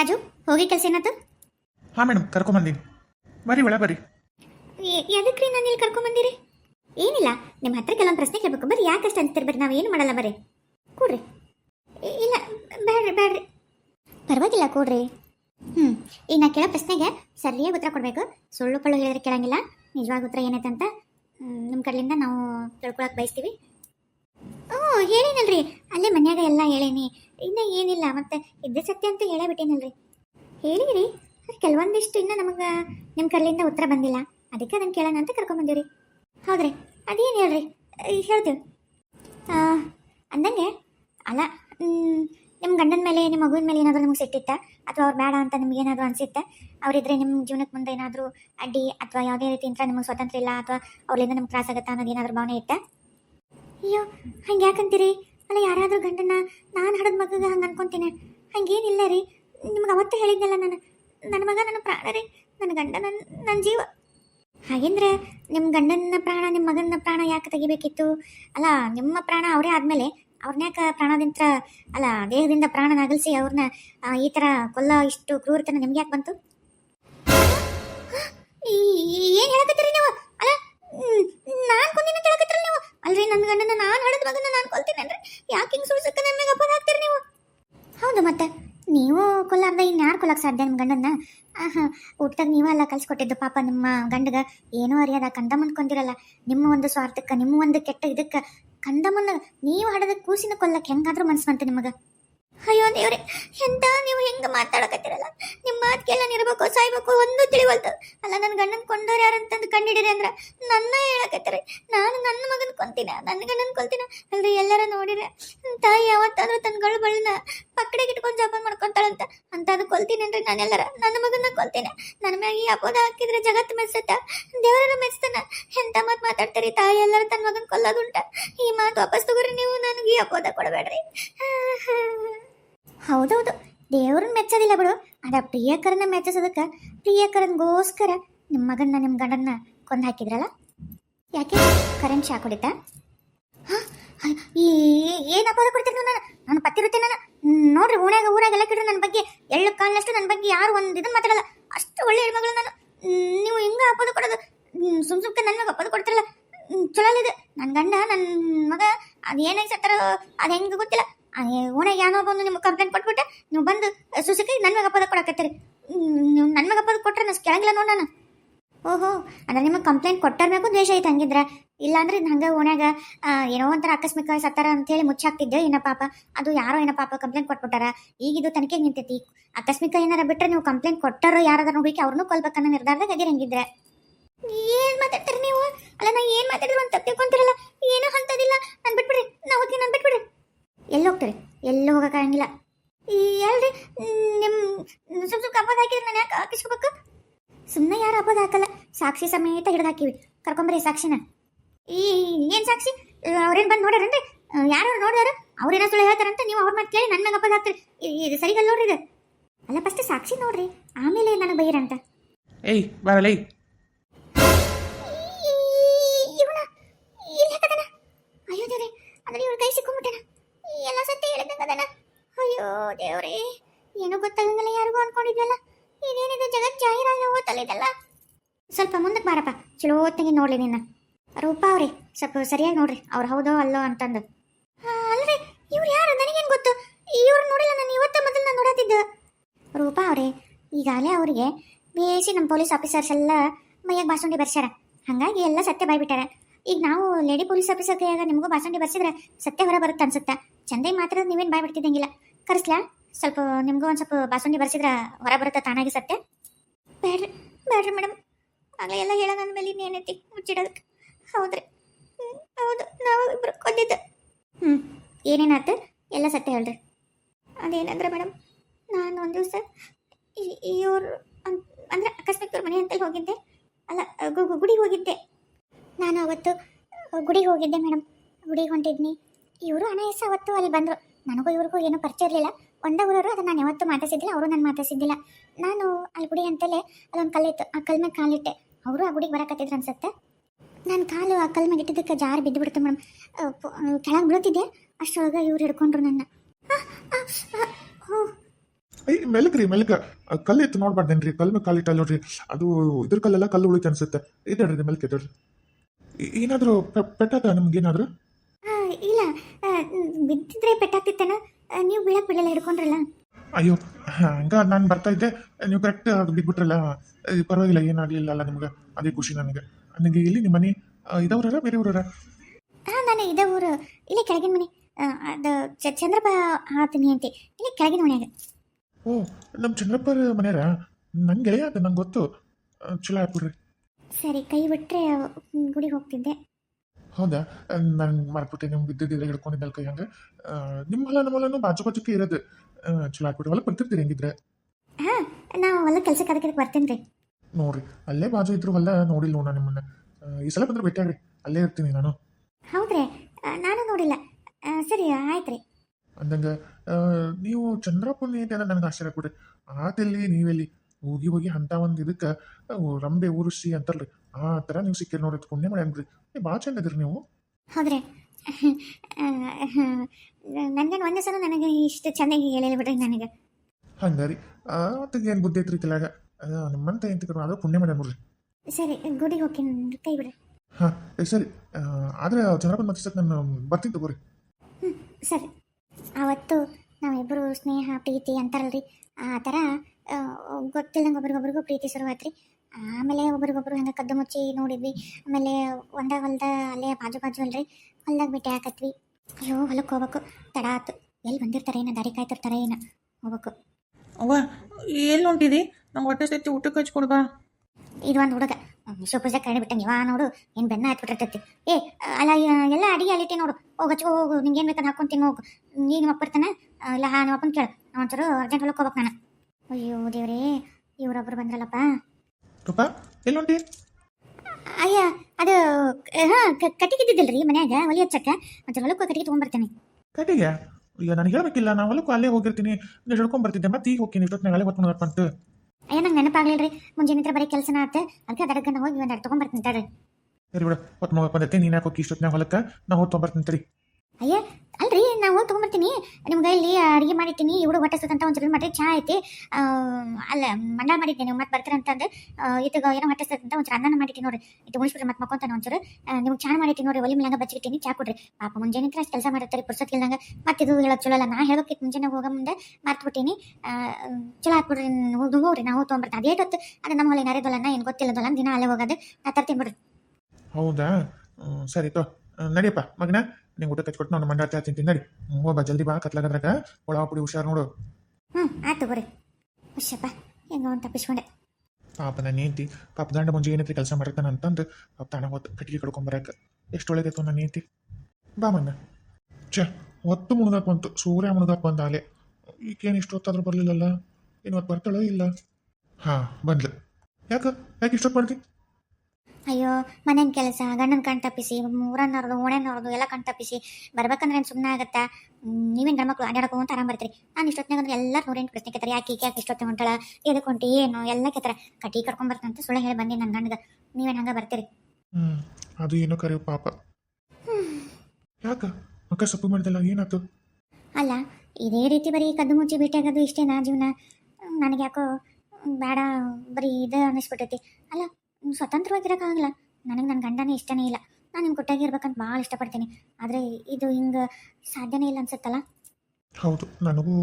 ರಾಜು ಹೋಗಿ ಕೆಲಸ ಏನಾಯ್ತು? ಹಾಂ ಮೇಡಮ್ ಕರ್ಕೊಂಬಂದೀನಿ ಬರ್ರಿ ಒಳ ಬರ್ರಿ. ಎದಕ್ಕೆ ನಾನು ಇಲ್ಲಿ ಕರ್ಕೊಂಬಂದಿರಿ ಏನಿಲ್ಲ ನಿಮ್ಮ ಹತ್ರ ಕೆಲವೊಂದು ಪ್ರಶ್ನೆ ಕೇಳಬೇಕು. ಬರ್ರಿ ಯಾಕಷ್ಟು ಅಂತೀರಿ? ಬರ್ರಿ ನಾವು ಏನು ಮಾಡಲ್ಲ ಬರ್ರಿ. ಕೂಡ್ರಿ. ಇಲ್ಲ ಬೇಡ್ರಿ ಬೇಡ್ರಿ ಪರವಾಗಿಲ್ಲ ಕೂಡ್ರಿ. ಹ್ಞೂ ಈಗ ನಾ ಕೇಳೋ ಪ್ರಶ್ನೆಗೆ ಸರಿಯಾಗಿ ಉತ್ತರ ಕೊಡಬೇಕು. ಸುಳ್ಳು ಪಳ್ಳು ಹೇಳಿದ್ರೆ ಕೇಳಂಗಿಲ್ಲ. ನಿಜವಾಗಿ ಉತ್ತರ ಏನೈತೆ ಅಂತ ನಿಮ್ಮ ಕಡೆಯಿಂದ ನಾವು ತಿಳ್ಕೊಳಕ್ಕೆ ಬಯಸ್ತೀವಿ. ಓ ಹೇಳಿನಲ್ರಿ ಅಲ್ಲೇ ಮನ್ಯಾಗ ಎಲ್ಲ ಹೇಳೇನಿ. ಇನ್ನು ಏನಿಲ್ಲ, ಮತ್ತೆ ಇದ್ದ ಸತ್ಯ ಅಂತ ಹೇಳೇ ಬಿಟ್ಟೇನಲ್ರಿ ಹೇಳಿರಿ ಕೆಲವೊಂದಿಷ್ಟು ಇನ್ನೂ ನಮಗೆ ನಿಮ್ಮ ಕಡೆಯಿಂದ ಉತ್ತರ ಬಂದಿಲ್ಲ. ಅದಕ್ಕೆ ಅದನ್ನು ಕೇಳೋಣ ಅಂತ ಕರ್ಕೊಂಬಂದಿವ್ರಿ ಹೌದ್ರಿ. ಅದೇನು ಹೇಳ್ರಿ? ಹೇಳ್ತೀವಿ. ಅಂದಂಗೆ, ಅಲ್ಲ ನಿಮ್ಮ ಗಂಡನ ಮೇಲೆ ನಿಮ್ಮ ಮಗುವಿನ ಮೇಲೆ ಏನಾದರೂ ನಿಮ್ಗೆ ಸಿಟ್ಟಿತ್ತ ಅಥವಾ ಅವ್ರು ಬೇಡ ಅಂತ ನಿಮ್ಗೆ ಏನಾದರೂ ಅನಿಸುತ್ತೆ? ಅವರಿದ್ರೆ ನಿಮ್ಮ ಜೀವನಕ್ಕೆ ಮುಂದೆ ಏನಾದರೂ ಅಡ್ಡಿ ಅಥವಾ ಯಾವುದೇ ರೀತಿಯಿಂದ ನಿಮಗೆ ಸ್ವತಂತ್ರ ಇಲ್ಲ ಅಥವಾ ಅವರಿಂದ ನಿಮ್ಗೆ ತ್ರಾಸ ಆಗುತ್ತಾ ಅನ್ನೋದು ಏನಾದರೂ ಭಾವನೆ ಇತ್ತ? ಅಯ್ಯೋ ಹಂಗೆ ಯಾಕಂತೀರಿ ಅಲ್ಲ, ಯಾರಾದರೂ ಗಂಡನ ನಾನು ಹಡದ ಮಗಗೆ ಹಂಗೆ ಅನ್ಕೊಂತೀನಿ. ಹಂಗೇನಿಲ್ಲ ರೀ. ನಿಮ್ಗೆ ಅವತ್ತು ಹೇಳಿದ್ನಲ್ಲ ನಾನು. ನನ್ನ ಮಗ ನನ್ನ ಪ್ರಾಣ ರೀ. ನನ್ನ ಗಂಡ ನನ್ನ ನನ್ನ ಜೀವ. ಹಾಗೇಂದ್ರೆ ನಿಮ್ಮ ಗಂಡನ ಪ್ರಾಣ ನಿಮ್ಮ ಮಗನ ಪ್ರಾಣ ಯಾಕೆ ತೆಗಿಬೇಕಿತ್ತು? ಅಲ್ಲ, ನಿಮ್ಮ ಪ್ರಾಣ ಅವರೇ ಆದಮೇಲೆ ಅವ್ರನ್ನ ಯಾಕೆ ಪ್ರಾಣದಿಂದ ಅಲ್ಲ, ದೇಹದಿಂದ ಪ್ರಾಣ ನಗಲ್ಸಿ ಅವ್ರನ್ನ ಈ ಥರ ಕೊಲ್ಲ ಇಷ್ಟು ಕ್ರೂರತನ ನಿಮ್ಗೆ ಯಾಕೆ ಬಂತು? ಏನು ಹೇಳಕತ್ತೀರಿ ನೀವು? ಅಲ್ಲ ನಾನು ಕೊಂದಿನ ಕೇಳಕತ್ತೀರಿ ನೀವು? ಅಲ್ರಿ ನನ್ನ ಗಂಡನ ನಾನು ಹಡದ ಮಗನ ನಾನು ಕೊಲ್ತೀನಿ ಅಂದ್ರೆ ಯಾಕೆ ಹಿಂಗೆ ಸುಳ್ಸಕ್ಕ ನನ್ನ ಮೇಲೆ ಅಪರಾಧ ಹಾಕ್ತೀರಿ ನೀವು? ಹೌದು ಮತ್ತೆ. ನೀವು ಕೊಲ್ಲಾರ್ದ ಇನ್ಯಾರು ಕೊಲ್ಲಕ್ಕೆ ಸಾಧ್ಯ ನಿಮ್ಮ ಗಂಡನ್ನ? ಆಹಾ ಊಟದಾಗ ಅಲ್ಲ ಕಲ್ಸ್ಕೊಟ್ಟಿದ್ದು ಪಾಪ ನಿಮ್ಮ ಗಂಡಗ. ಏನೂ ಅರಿಯದ ಕಂದ ಮುಂದ್ಕೊಂಡಿರಲ್ಲ ನಿಮ್ಮ ಒಂದು ಸ್ವಾರ್ಥಕ್ಕೆ ನಿಮ್ಮ ಒಂದು ಕೆಟ್ಟ ಇದಕ್ಕೆ ಕಂದ ಮುನ್ನ ನೀವು ಹಡದ ಕೂಸಿನ ಕೊಲ್ಲಕ್ಕೆ ಹೆಂಗಾದ್ರೂ ಮನ್ಸು ಬಂತು ನಿಮಗೆ. ಅಯ್ಯೋ ದೇವ್ರೆ ಎಂತ ನೀವು ಹೆಂಗೆ ಮಾತಾಡಕತ್ತಿರಲ್ಲ? ನಿಮ್ಮ ಮಾತು ಕೇಳ ಇರ್ಬೇಕು ಸಾಯ್ಬೇಕು ಒಂದು ತಿಳಿವಲ್ತು. ಅಲ್ಲ ನನ್ನ ಗಂಡನ ಕೊಂಡೋರು ಯಾರಂತಂದು ಕಂಡಿಡಿರಿ ಅಂದ್ರೆ ನನ್ನ ಹೇಳಕತ್ತಾರೆ. ನಾನು ನನ್ನ ಮಗನ ಕೊಂತೀನ? ನನ್ನ ಗಂಡನ ಕೊಲ್ತೀನ ಅಲ್ರಿ, ಎಲ್ಲಾರ ನೋಡಿರ. ತಾಯಿ ಯಾವತ್ತಾದ್ರೂ ತನ್ನ ಗಳು ಬಳಿನ ಪಕ್ಕಡೆಗೆ ಇಟ್ಕೊಂಡು ಜಪ ಮಾಡ್ಕೊಂತಾಳಂತ ಅಂತ ಅದು ಕೊಲ್ತೀನಿ ನಾನು ಎಲ್ಲರ ನನ್ನ ಮಗನ ಕೊಲ್ತೀನಿ ನನ್ನ ಮ್ಯಾಗ ಈ ಅಪೋದ ಹಾಕಿದ್ರೆ ಜಗತ್ತು ಮೆಚ್ಚತ್ತ? ದೇವರನ್ನ ಮೆಚ್ತಾನ ಎಂತ ಮಾತು ಮಾತಾಡ್ತೀರಿ? ತಾಯಿ ಎಲ್ಲರೂ ತನ್ನ ಮಗನ ಕೊಲ್ಲೋದುಂಟ? ಈ ಮಾತು ವಾಪಸ್ ತಗೋರಿ ನೀವು, ನನಗೆ ಈ ಅಪೋದ ಕೊಡಬೇಡ್ರಿ. ಹೌದೌದು. ದೇವ್ರನ್ನ ಮೆಚ್ಚೋದಿಲ್ಲ ಬಿಡು. ಅದ ಪ್ರಿಯಕರನ್ನ ಮೆಚ್ಚಿಸೋದಕ್ಕೆ ಪ್ರಿಯಕರನ್ಗೋಸ್ಕರ ನಿಮ್ಮ ಮಗನ್ನ ನಿಮ್ಮ ಗಂಡನ್ನ ಕೊಂದು ಹಾಕಿದ್ರಲ್ಲ? ಯಾಕೆ? ಕರೆಂಟ್ ಶಾಕ್ ಹೊಡಿತಾ? ಏನು ಅಪೋದ ಕೊಡ್ತೀನಿ ನಾನು ನಾನು ಪತ್ತಿರುತ್ತೆ ನಾನು ನೋಡ್ರಿ, ಊರಾಗ ಊರಾಗೆಲ್ಲ ಎಲ್ಲ ಕಡೆ ನನ್ನ ಬಗ್ಗೆ, ಎಳ್ಳು ಕಾಲಿನಷ್ಟು ನನ್ನ ಬಗ್ಗೆ ಯಾರು ಒಂದು ಇದನ್ನು ಮಾತಾಡಲ್ಲ. ಅಷ್ಟು ಒಳ್ಳೆ ಹೆಣ್ಮಗಳು ನಾನು. ನೀವು ಹಿಂಗೆ ಅಪೋದ ಕೊಡೋದು? ಸುಮ್ ಸುಮ್ಕೆ ನನ್ನ ಮಗ ಅಪ್ಪದು ಕೊಡ್ತಿರಲ್ಲ. ಚಲೋ ಇದೆ. ನನ್ನ ಗಂಡ ನನ್ನ ಮಗ ಅದು ಏನಾಗಿ ಸತ್ತಾರೋ ಅದು ಹೆಂಗೆ ಗೊತ್ತಿಲ್ಲ. ಓಣೆಗೆ ಯಾನೋ ಬಂದು ನಿಮ್ಗೆ ಕಂಪ್ಲೇಂಟ್ ಕೊಟ್ಬಿಟ್ಟೆ ನೀವು ಬಂದು ಸುಸಿಕಿ ನನ್ನ ಮಗಪ್ಪದ ಕೊಡಕತ್ತೀರಿ. ನೀವು ನನ್ನ ಮಗ ಅಪದ ಕೊಟ್ರೆ ನಾನು ಕೆಳಂಗಿಲ್ಲ ನೋಡಿ ನಾನು. ಓಹೋ, ಅಂದ್ರೆ ನಿಮಗೆ ಕಂಪ್ಲೇಂಟ್ ಕೊಟ್ಟಿರ್ಬೇಕು ದ್ವೇಷ ಐತೆ ಹಂಗಿದ್ರೆ. ಇಲ್ಲಾಂದ್ರೆ ಹಂಗೆ ಓಣ್ಯಾಗ ಏನೋ ಒಂಥರ ಆಕಸ್ಮಿಕ ಸತ್ತಾರ ಅಂತೇಳಿ ಮುಚ್ಚಾಕ್ತಿದ್ದೆ ಏನ ಪಾಪ. ಅದು ಯಾರೋ ಏನ ಪಾಪ ಕಂಪ್ಲೇಂಟ್ ಕೊಟ್ಬಿಟ್ಟಾರ. ಈಗ ಇದು ತನಿಖೆಗೆ ನಿಂತೈತಿ. ಆಕಸ್ಮಿಕ ಏನಾರ ಬಿಟ್ರೆ ನೀವು ಕಂಪ್ಲೇಂಟ್ ಕೊಟ್ಟಾರೋ ಯಾರಾದ್ರೂ ನೋಡಿಕೆ ಅವ್ರನ್ನೂ ಕೊಲ್ಬೇಕನ್ನೋ ನಿರ್ಧಾರದಾಗ ಅದೇ ಹಂಗಿದ್ರೆ. ಏನ್ ಮಾತಾಡ್ತೀರಿ ನೀವು? ಅಲ್ಲ, ನಾ ಏನ್ ಮಾತಾಡಿದ್ರು ಅಂತ ತಿಳ್ಕೊಂತಿರಲ್ಲ. ಏನೋ ಅಂತದಿಲ್ಲ ನಾನು ಬಿಟ್ಬಿಡ್ರಿ. ನಾ ಹೋಗಿ ನಾನು ಬಿಟ್ಬಿಡ್ರಿ. ಎಲ್ಲಿ ಹೋಗ್ತೀರಿ? ಎಲ್ಲೂ ಹೋಗಕ್ಕಾಗಂಗಿಲ್ಲ ಈ ಹೇಳ್ರಿ ನಿಮ್ಮ ಸುಮ್ ಸುಮ್ ಕಬ್ಬದ ಹಾಕಿದ್ರೆ ನಾನು ಯಾಕೆ ಹಾಕಿಸ್ಕೋಬೇಕು ಸುಮ್ಮನೆ ಯಾರು ಹಬ್ಬದ ಹಾಕಲ್ಲ. ಸಾಕ್ಷಿ ಸಮೇತ ಹಿಡ್ದು ಹಾಕಿವಿ ಕರ್ಕೊಂಬರಿ ಸಾಕ್ಷಿನ. ಈ ಏನು ಸಾಕ್ಷಿ? ಅವ್ರೇನು ಬಂದು ನೋಡ್ಯಾರೇನ್ರಿ? ಯಾರು ನೋಡ್ಯಾರ ಅವ್ರೇನೋ ಸುಳ್ಳು ಹೇಳ್ತಾರಂತ ನೀವು ಅವ್ರ ಮಾತು ಕೇಳಿ ನನ್ನ ಮ್ಯಾಗ ಹಬ್ಬದ ಹಾಕ್ತೀರಿ. ಇದು ಸರಿಗಲ್ಲ ನೋಡ್ರಿ ಇದು. ಅಲ್ಲ ಫಸ್ಟ್ ಸಾಕ್ಷಿ ನೋಡ್ರಿ. ಆಮೇಲೆ ನನಗೆ ಬೈರಂತ ಏಯ್, ಬರಲೇ. ಅಯ್ಯೋ ದೇವ್ರೇ, ಏನು ಗೊತ್ತಾಗಂಗಿಲ್ಲ ಯಾರಿಗೂ ಅನ್ಕೊಂಡಿದ್ವಲ್ಲ. ಇದೇನಿದೆ ಜಗತ್ ಜಾಹೀರಾಗಿ ಓದ್ತಲ್ಲಿದೆಲ್ಲ ಸ್ವಲ್ಪ ಮುಂದಕ್ಕೆ ಬಾರಪ್ಪ ಚಲೋ ಹೊತ್ತಿಗೆ ನೋಡ್ಲಿ ನಿನ್ನ. ರೂಪಾ ಅವ್ರಿ, ಸ್ವಲ್ಪ ಸರಿಯಾಗಿ ನೋಡ್ರಿ, ಅವ್ರು ಹೌದೋ ಅಲ್ಲೋ ಅಂತಂದು. ಅಲ್ರಿ ಇವ್ರು ಯಾರು ನನಗೇನು ಗೊತ್ತು? ಇವ್ರು ನೋಡಿಲ್ಲ ನಾನು, ಇವತ್ತ ಮೊದಲು ನಾನು ನೋಡತ್ತಿದ್ದು. ರೂಪಾ ಅವ್ರಿ, ಈಗಾಗಲೇ ಅವರಿಗೆ ಬೇಸಿ ನಮ್ಮ ಪೊಲೀಸ್ ಆಫೀಸರ್ಸ್ ಎಲ್ಲ ಮೈಯಾಗ ಬಾಸುಂಡಿ ಬರ್ಸ್ಯಾರ. ಹಾಗಾಗಿ ಎಲ್ಲ ಸತ್ಯ ಬಾಯ್ಬಿಟ್ಟಾರ. ಈಗ ನಾವು ಲೇಡಿ ಪೊಲೀಸ್ ಆಫೀಸರ್ ಕೈಯಾಗ ನಿಮಗೂ ಬಾಸುಂಡಿ ಬರ್ಸಿದ್ರೆ ಸತ್ಯ ಹೊರ ಬರುತ್ತೆ ಅನ್ಸುತ್ತೆ? ಚಂದೈ ಮಾತ್ರ ನೀವೇನು ಬಾಯ್ ಬಿಡ್ತಿದ್ದಂಗಿಲ್ಲ ಕರೆಸ್ಲಾ? ಸ್ವಲ್ಪ ನಿಮಗೂ ಒಂದು ಸ್ವಲ್ಪ ಬಾಸುಂಡಿ ಬರ್ಸಿದ್ರೆ ಹೊರ ಬರುತ್ತೆ ತಾನಾಗಿ ಸತ್ಯ? ಬೇಡ್ರಿ ಬೇಡ್ರಿ ಮೇಡಮ್ ಆಗ ಎಲ್ಲ ಹೇಳ ನನ್ನ ಮೇಲೆ ಇನ್ನೇನೈತಿ ಮುಚ್ಚಿಡೋದಕ್ಕೆ ಹೌದ್ರಿ. ಹೌದು, ನಾವು ಇಬ್ಬರು ಕೊಂದಿದ್ದು ಹ್ಞೂ ಏನೇನಾಯ್ತು ಎಲ್ಲ ಸತ್ಯ ಹೇಳ್ರಿ. ಅದೇನಂದ್ರೆ ಮೇಡಮ್ ನಾನು ಒಂದು ದಿವಸ ಇವ್ರು ಅಂದ್ರೆ ಅಕಸ್ಮಾತ್ ಮನೆ ಅಂತಲ್ಲಿ ಹೋಗಿದ್ದೆ. ಅಲ್ಲ, ಗು- ಗು- ಗುಡಿಗೆ ಹೋಗಿದ್ದೆ. ನಾನು ಅವತ್ತು, ಗುಡಿಗೆ ಹೋಗಿದ್ದೆ ಮೇಡಮ್ ಗುಡಿಗೆ ಹೊಂಟಿದ್ನಿ. ಇವರು ಅನಾಯಸ ಅವತ್ತು ಅಲ್ಲಿ ಬಂದರು. ನನಗೂ ಇವ್ರಿಗೂ ಏನೂ ಪರಿಚಯ ಇರಲಿಲ್ಲ. ಒಂದೇ ಊರವರು ಅದನ್ನು ನಾನು ಯಾವತ್ತೂ ಮಾತಾಡ್ಸಿದ್ದಿಲ್ಲ ಅವರು ನಾನು ಮಾತಾಡ್ಸಿದ್ದಿಲ್ಲ. ನಾನು ಅಲ್ಲಿ ಗುಡಿ ಅಂತಲೇ ಅಲ್ಲೊಂದು ಕಲ್ಲಿತ್ತು ಆ ಕಲ್ಮೆ ಕಾಲಿಟ್ಟೆ ಅವರು ಆ ಗುಡಿಗೆ ಬರಕತ್ತಿದ್ರು ಅನ್ಸುತ್ತೆ. ನನ್ನ ಕಾಲು ಆ ಕಲ್ಮೆ ಮೇಲೆ ಇಟ್ಟಿದ್ದಕ್ಕೆ ಜಾರಿ ಬಿದ್ದು ಬಿಡ್ತು ಮೇಡಮ್ ಕೆಳಗೆ ಬೀಳುತ್ತಿದ್ದೆ ಅಷ್ಟರೊಳಗೆ ಇವ್ರು ಹಿಡ್ಕೊಂಡ್ರು ನನ್ನ. ಮೆಲ್ಕ್ರಿ ಮೆಲ್ಕ್ ಕಲ್ಲು ಇತ್ತು ನೋಡ್ಬಾರ್ದೇನ್ರಿ ಕಲ್ ಮೇಲೆ ಕಾಲಿಟ್ಟು ನೋಡ್ರಿ. ಅದು ಇದ್ರ ಕಲ್ಲೆಲ್ಲ ಕಲ್ಲು ಉಳಿತು ಅನ್ಸುತ್ತೆ ಇದ್ದಾಡ್ರಿ ಮೆಲ್ಕ್ ಇದ್ದಾಡ್ರಿ ಏನಾದರೂ ಏನಾದ್ರು ಪೆಟ್ಟಾತ ಇಲ್ಲ ಆ, ಬಿದ್ದಿದ್ರೆ ಪೆಟ್ಟಾಗ್ತಿತ್ತೇನ? ನೀವು ಬೀಳಕ್ ಬಿಡಲ್ಲ ಹಿಡ್ಕೊಂಡ್ರಲ್ಲ? ಅಯ್ಯೋ ಹಂಗ ನಾನು ಬರ್ತಾ ಇದ್ದೆ. ನೀವು ಕರೆಕ್ಟ್ ಅದು ಬಿದ್ಬಿಟ್ರಲ್ಲ. ಪರವಾಗಿಲ್ಲ ಏನಾಗ್ಲಿಲ್ಲ ಅಲ್ಲ ನಿಮ್ಗೆ. ಅದೇ ಖುಷಿ ನನಗೆ. ನನಗೆ ಇಲ್ಲಿ ನಿಮ್ಮ ಮನೆ ಇದವ್ರಲ್ಲ ಬೇರೆ ಊರರ ಹಾ ನಾನು ಇದೇ ಊರು. ಇಲ್ಲಿ ಕೆಳಗಿನ ಮನೆ. ಅದು ಚಂದ್ರಪ್ಪ ಹಾತೀನಿ ಅಂತೆ. ಇಲ್ಲಿ ಕೆಳಗಿನ ಮನೆಯಾಗ. ಓ ನಮ್ಮ ಚಂದ್ರಪ್ಪ ಮನೆಯಾರ ನಂಗೆ ಗೆಳೆಯ ಅದು ನಂಗೆ ಗೊತ್ತು. ಚಲೋ ಆಗ್ಬಿಡ್ರಿ ಸರಿ ಕೈ ಬಿಟ್ರೆ ಗುಡಿಗೆ ಹೋಗ್ತಿದ್ದೆ. ಹೌದಾ? ನಾನು ಮಾರ್ಬಿಟ್ಟೆ ನಿಮ್ಗೆ ಬಿದ್ದಿದ್ರೆ ಹಿಡ್ಕೊಂಡಿದ್ದಲ್ಲ ಕೈ ಹಂಗೆ ನಿಮ್ಮ ಹೊಲ ನಮ್ಮ ಹೊಲನೂ ಬಾಜು ಬಾಜುಕ್ಕೆ ಇರೋದು. ಚಲೋ ಆಗ್ಬಿಟ್ಟು ಹೊಲಕ್ಕೆ ಬರ್ತಿರ್ತೀರಿ ಹೆಂಗಿದ್ರೆ? ಹಾ ನಾವು ಹೊಲ ಕೆಲ್ಸಕ್ಕೆ ಅದಕ್ಕೆ ಬರ್ತೇನೆ ರೀ. ನೋಡ್ರಿ ಅಲ್ಲೇ ಬಾಜು ಇದ್ರು ಹೊಲ ನೋಡಿಲ್ಲ ನೋಡ ನಿಮ್ಮನ್ನ. ಈ ಸಲ ಬಂದ್ರೆ ಭೇಟಿಯಾಗ್ರಿ ಅಲ್ಲೇ ಇರ್ತೀನಿ ನಾನು. ಹೌದ್ರಿ. ನಾನು ನೋಡಿಲ್ಲ. ಸರಿ ಆಯ್ತು ರೀ ಅಂದಂಗೆ ನೀವು ಚಂದ್ರಪ್ಪನ ಏನಿದೆ ಅಂದ್ರೆ ನನಗೆ ಆಶ್ಚರ್ಯ ಕೊಡ್ರಿ ಆತೆಲ್ಲಿ ನೀವೆಲ್ಲಿ ಹೋಗಿ ಹೋಗಿ ಅಂತ ಒಂದು ಇದಕ್ಕೆ ರಂಬೆ ಊರುಸಿ ಅಂತಾರಲ್ರಿ ಆ ಥರ ನೀವು ಸಿಕ್ಕಿರಿ ನೋಡ್ರಿ ಪುಣ್ಯ ಮಾಡ್ಯಾನ್ರಿ ನೀವು ಭಾಳ ಚಂದ ಅದಿರಿ ನೀವು. ಹೌದ್ರಿ. ನನ್ಗೇನು ಒಂದೇ ಸಲ ನನಗೆ ಇಷ್ಟು ಚೆನ್ನಾಗಿ ಹೇಳಿಲ್ಲ ಬಿಡ್ರಿ ನನಗೆ. ಹಂಗಾರಿ. ಮತ್ತೆ ಏನು ಬುದ್ಧಿ ಐತ್ರಿ ಆ, ನಿಮ್ಮಂತ ಏನು ತಿಳ್ಕೊಂಡು ಆದ್ರೆ ಪುಣ್ಯ ಮಾಡ್ಯಾನ ನೋಡ್ರಿ ಸರಿ ಗುಡಿಗೆ ಹೋಗ್ತೀನಿ ಕೈ ಬಿಡ್ರಿ ಹಾಂ ಸರಿ. ಆದರೆ ಚಂದ್ರಪ್ಪನ ಮತ್ತೆ ನಾನು ಬರ್ತೀನಿ ತಗೋರಿ. ಹ್ಞೂ ಸರಿ. ಆವತ್ತು ನಾವಿಬ್ಬರು ಸ್ನೇಹ ಪ್ರೀತಿ ಅಂತಾರಲ್ರಿ. ಆ ಥರ ಗೊತ್ತಿಲ್ಲದಂಗೆ ಒಬ್ರಿಗೊಬ್ರಿಗೂ ಪ್ರೀತಿ ಶುರುವಾತ್ರಿ ಆಮೇಲೆ ಒಬ್ರಿಗೊಬ್ರು ಹಂಗೆ ಕದ್ದು ಮುಚ್ಚಿ ನೋಡಿದ್ವಿ. ಆಮೇಲೆ ಒಂದ ಹೊಲ್ದ ಅಲ್ಲೇ ಬಾಜು ಬಾಜು ಅಲ್ರಿ. ಹೊಲ್ದಾಗ ಭೇಟಿ ಹಾಕತ್ವಿ. ಅಯ್ಯೋ ಹೊಲಕ್ಕೆ ಹೋಗ್ಬೇಕು. ತಡ ಆತು. ಎಲ್ಲಿ ಬಂದಿರ್ತಾರೆ ಏನೋ? ದಾರಿ ಕಾಯ್ತಿರ್ತಾರೆ ಏನೋ? ಹೋಗ್ಬೇಕು. ಅವ್ವ ಎಲ್ಲಿ ಹೊಂಟಿದಿ ನಂಗೆ ಹೊಟ್ಟೆ ಸತಿ ಊಟಕ್ಕೆ ಹಚ್ಕೊಡ್ಬಾ ಇದು ಒಂದು ಹುಡುಗ. ಶಿವಪೂಜೆ ಕರಡಿ ಬಿಟ್ಟಂಗೆ ಇವಾ ನೋಡು. ಏನು ಬೆನ್ನ ಹತ್ಬಿಟ್ಟಿರ್ತೈತಿ ಏ ಅಲ್ಲ ಎಲ್ಲ ಅಡಿಗೆ ಅಲ್ಲಿಟ್ಟಿ ನೋಡು. ಹೋಗಿ ಹಚ್ಕೋ ಹೋಗು. ನಿಂಗೆ ಏನು ಬೇಕಾದ್ರೆ ಹಾಕೊಂತೀನಿ ಹೋಗು. ಈಗ ನಿಮ್ಮ ಅಪ್ಪ ಇರ್ತಾನೆ ಇಲ್ಲ ಹಾ ನಿಮ್ಮ ಅಪ್ಪನ ಕೇಳು. ನಾವು ಒಂಚೂರು ಅರ್ಜೆಂಟ್ ಹೊಲಕ್ಕೆ ಹೋಗ್ಬೇಕು ನಾನು. ಅಯ್ಯೋ ದೇವ್ರೇ ಇವರೊಬ್ರು ಬಂದ್ರಲ್ಲಪ್ಪ? ರೂಪಾ ಎಲ್ಲಿ ಹೊಂಟಿ? ಅಯ್ಯ ಅದು ಹಾಂ ಕಟ್ಟಿಗಿದ್ದಿದ್ದಿಲ್ರಿ ಮನ್ಯಾಗ ಒಲಿ ಹಚ್ಚಕ್ಕ. ಮತ್ತೆ ಹೊಲಕ್ಕೆ ಕಟ್ಟಿಗೆ ತೊಗೊಂಬರ್ತೇನೆ ಕಟ್ಟಿಗೆ? ಅಯ್ಯೋ ನನಗೆ ಹೇಳಬೇಕಿಲ್ಲ. ನಾ ಹೊಲಕ್ಕೂ ಅಲ್ಲೇ ಹೋಗಿರ್ತೀನಿ. ಹಿಡ್ಕೊಂಡ್ ಬರ್ತಿದ್ದೆ ಮತ್ತೆ ಈಗ ಹೋಗ್ತೀನಿ. ಇಷ್ಟೊತ್ತಿನಾಗ ಅಲ್ಲೇ ಹೊತ್ಕೊಂಡು ಬಂತು ಅಯ್ಯ ನಂಗೆ ನೆನಪಾಗ್ಲಿಲ್ರಿ. ಮುಂಜಾನೆ ಹತ್ರ ಬರೀ ಕೆಲಸನ ಆತ. ಅದಕ್ಕೆ ಅದಕ್ಕೆ ಹೋಗಿ ಒಂದು ತೊಗೊಂಬರ್ತೀನಿ ತಡ್ರಿ. ಸರಿ ಬಿಡು ಹೊತ್ತು ಬಂದೈತೆ ನೀನು ಯಾಕೆ ಹೋಗಿ ಇಷ್ಟೊತ್ತಿನಾಗ ಹೊಲಕ್ಕೆ? ನಾ ಹೋಗಿ ತೊಗೊಂಬರ್ತೀನಿ ತಡಿ. ಅಯ್ಯ, ಅಲ್ರಿ ನಾವು ತೊಗೊಂಬರ್ತೀನಿ. ನಿಮ್ಗೆ ಇಲ್ಲಿ ಅಡುಗೆ ಮಾಡಿರ್ತೀನಿ ಹೊಟ್ಟೆ ಅಂತ ಒಂದು ಚೂರು ಮಾಡಿ ಚಾ ಐತಿ. ಅಲ್ಲ, ಮಂಡಳ ಮಾಡಿದ್ದೀನಿ ನೀವು ಮತ್ತೆ ಬರ್ತೀರ ಅಂತಂದು. ಇದು ಏನೋ ಹೊಟ್ಟೆ ಅಂತ ಒಂಚೂರು ಅನ್ನನ ಮಾಡಿದ್ದೀನಿ ನೋಡ್ರಿ. ಇದು ಉಣಿಸ್ಬಿಡ್ರಿ ಮತ್ತೆ ಮಕ್ಕೊಂತಾನೆ ಒಂಚೂರು. ನಿಮ್ಗೆ ಚಾ ಮಾಡಿರ್ತೀನಿ ನೋಡ್ರಿ, ಒಲಿ ಮ್ಯಾಗ ಬಚ್ಚಿಟ್ಟಿನಿ ಚಾ ಕೊಡ್ರಿ. ಪಾಪ ಮುಂಜಾನೆ ಹತ್ರ ಕೆಲಸ ಮಾಡಿರ್ತಾರೆ ಪುರ್ಸತ್ ಮತ್ತೆ ಇದು ಹೇಳೋದು ಚಲೋ ಅಲ್ಲ, ನಾ ಹೇಳೋಕ್ಕಿತ್ತು ಮುಂಜಾನೆ ಹೋಗೋ ಮುಂದೆ ಮರ್ತ್ಬಿಟ್ಟಿನಿ. ಚಲೋ ಹಾಕ್ಬಿಡ್ರಿ ಹೋಗಿ ಹೋಗ್ರಿ, ನಾವು ತೊಗೊಂಬರ್ತೀನಿ. ಅದೇ ಹೊತ್ತು ಅದು ನಮ್ಮ ಹೊಲಿ ನರೇದಲ್ಲ ಏನು ಗೊತ್ತಿಲ್ಲದಲ್ಲ ದಿನ ಅಲ್ಲೇ ಹೋಗೋದು. ನಾ ತರ್ತೀನಿ ಬಿಡ್ರಿ. ಹೌದಾ? ಸರಿ ತೋ ನಡಿಯಪ್ಪ, ಮಗನ? ನಿಂಗೆ ಊಟ ಕಚ್ಕೊಟ್ಟು ನಾನು ಮಂಡಾಟ ತಿಂತೀನಿ ನಡಿ ಹ್ಮ್, ಬಾ ಜಲ್ದಿ ಬಾ ಕತ್ಲಾಗದ್ರಾಗ. ಒಳ ಪುಡಿ ಹುಷಾರು ನೋಡು. ಹ್ಞೂ ಆಯ್ತು ಬರ್ರಿ ಹುಷಪ್ಪ ಹೆಂಗ ಅವ್ನು ತಪ್ಪಿಸ್ಕೊಂಡೆ ಪಾಪ ನನ್ನ ನೀತಿ ಪಾಪ ದಂಡ ಮುಂಜಿ ಏನೈತಿ ಕೆಲಸ ಮಾಡಿರ್ತಾನೆ ಅಂತಂದು ಪಾಪ ತಾಣ ಹೊತ್ತು ಕಟ್ಟಿಗೆ ಕಡ್ಕೊಂಬರಕ್ಕೆ ಎಷ್ಟು ಒಳ್ಳೇದೈತು ನನ್ನ ನೀತಿ ಬಾ ಮನ್ನ. ಛೇ ಹೊತ್ತು ಮುಳುಗಾಕ್ ಬಂತು. ಸೂರ್ಯ ಮುಳುಗಾಕ್ ಬಂದ ಆಲೆ ಈಗೇನು ಇಷ್ಟು ಹೊತ್ತಾದ್ರೂ ಬರಲಿಲ್ಲಲ್ಲ? ಏನು ಹೊತ್ತು ಬರ್ತಾಳೋ ಇಲ್ಲ? ಹಾಂ ಬಂದ್ಲು. ಯಾಕೆ? ಯಾಕೆ ಇಷ್ಟೊತ್ತು ಮಾಡ್ತಿ? ಅಯ್ಯೋ ಮನೆಯ ಕೆಲಸ ಗಂಡನ ಕಣ್ ತಪ್ಪಿಸಿ ಊರನ್ನೋರ್ದು ಓಣೆನವ್ರದ್ದು ಎಲ್ಲ ಕಣ್ ತಪ್ಪಿಸಿ ಬರ್ಬೇಕಂದ್ರೆ ಏನು ಸುಮ್ಮನೆ ಆಗುತ್ತಾ? ನೀವೇನು ಗಂಡ್ಮಕ್ಳು ಆಡಾಡ್ಕೊಂತ ಅಂತ ಆರಾಮ್ ಬರ್ತೀರಿ. ನಾನು ಇಷ್ಟೊತ್ತಿನಾಗ ಅಂದ್ರೆ ಎಲ್ಲ ನೂರೆಂಟು ಪ್ರಶ್ನೆ ಕೇಳ್ತಾರೆ ಯಾಕೆ ಯಾಕೆ ಇಷ್ಟೊತ್ತಿನ ಹೊಂಟಾಳ ಎದಕ್ಕೆ ಹೊಂಟಿ ಏನು ಎಲ್ಲ ಕೇಳ್ತಾರೆ. ಕಟ್ಟಿ ಕರ್ಕೊಂಡ್ ಬರ್ತಂತ ಸುಳ್ಳು ಹೇಳಿ ಬಂದಿ ನನ್ನ ಗಂಡಗ. ನೀವೇನು ಹಂಗೆ ಬರ್ತೀರಿ? ಹ್ಞೂ ಅದು ಏನು ಕರೆಯೋ ಪಾಪ. ಯಾಕ? ಮಕ್ಕ ಸೊಪ್ಪು ಮಾಡಿದಲ್ಲ ಏನಾಯ್ತು? ಅಲ್ಲ ಇದೇ ರೀತಿ ಬರೀ ಕದ್ದು ಮುಚ್ಚಿ ಭೇಟಿಯಾಗೋದು ಇಷ್ಟೇನಾ ಜೀವನ? ನನಗೆ ಯಾಕೋ ಬೇಡ ಬರೀ ಇದು ಅನ್ನಿಸ್ಬಿಟ್ಟೈತಿ. ಅಲ್ಲ ಸ್ವತಂತ್ರವಾಗಿರೋಕ್ಕಾಗಲ್ಲ ನನಗೆ ನನ್ನ ಗಂಡನೇ ಇಷ್ಟನೇ ಇಲ್ಲ. ನಾನು ನಿಮ್ಮ ಕೊಟ್ಟಾಗಿ ಇರ್ಬೇಕಂತ ಭಾಳ ಇಷ್ಟಪಡ್ತೀನಿ. ಆದರೆ ಇದು ಹಿಂಗೆ ಸಾಧ್ಯನೇ ಇಲ್ಲ ಅನ್ಸುತ್ತಲ್ಲ? ಹೌದು ನನಗೂ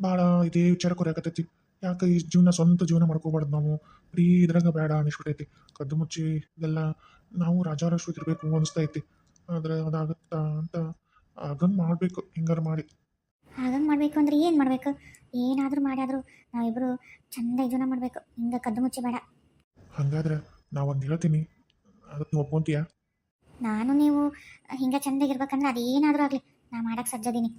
ಭಾಳ ಇದೇ ವಿಚಾರ ಕೊರಕತೈತಿ ಯಾಕೆ ಈ ಜೀವನ ಸ್ವಂತ ಜೀವನ ಮಾಡ್ಕೋಬಾರ್ದು ನಾವು? ಬರೀ ಇದ್ರಾಗ ಬೇಡ ಅನಿಸ್ಬಿಟ್ಟೈತಿ ಕದ್ದು ಮುಚ್ಚಿ ಇದೆಲ್ಲ ನಾವು ರಾಜಾರಾಷ್ಟ್ರ ಇರಬೇಕು ಅನಿಸ್ತೈತಿ ಆದರೆ ಅದಾಗುತ್ತಾ ಅಂತ ಹಾಗಂಗ್ ಮಾಡಬೇಕು ಹಿಂಗಾರು ಮಾಡಿ. ಹಾಗಂಗೆ ಮಾಡಬೇಕು ಅಂದ್ರೆ ಏನು ಮಾಡಬೇಕು? ಏನಾದರೂ ಮಾಡ್ಯಾದರೂ ನಾವಿಬ್ಬರು ಚಂದ ಜೀವನ ಮಾಡಬೇಕು. ಹಿಂಗೆ ಕದ್ದು ಮುಚ್ಚಿ ಬೇಡ. ಹಾಗಾದ್ರೆ ನಾವೊಂದು ಹೇಳ್ತೀನಿ. ಅದಕ್ಕೆ ನೀವು ನಾನು ನೀವು ಹಿಂಗೆ ಚಂದಾಗಿರ್ಬೇಕಂದ್ರೆ ಅದೇನಾದರೂ ಆಗಲಿ. ನಾ ಮಾಡಕ್ಕೆ ಸಜ್ಜದೀನಿ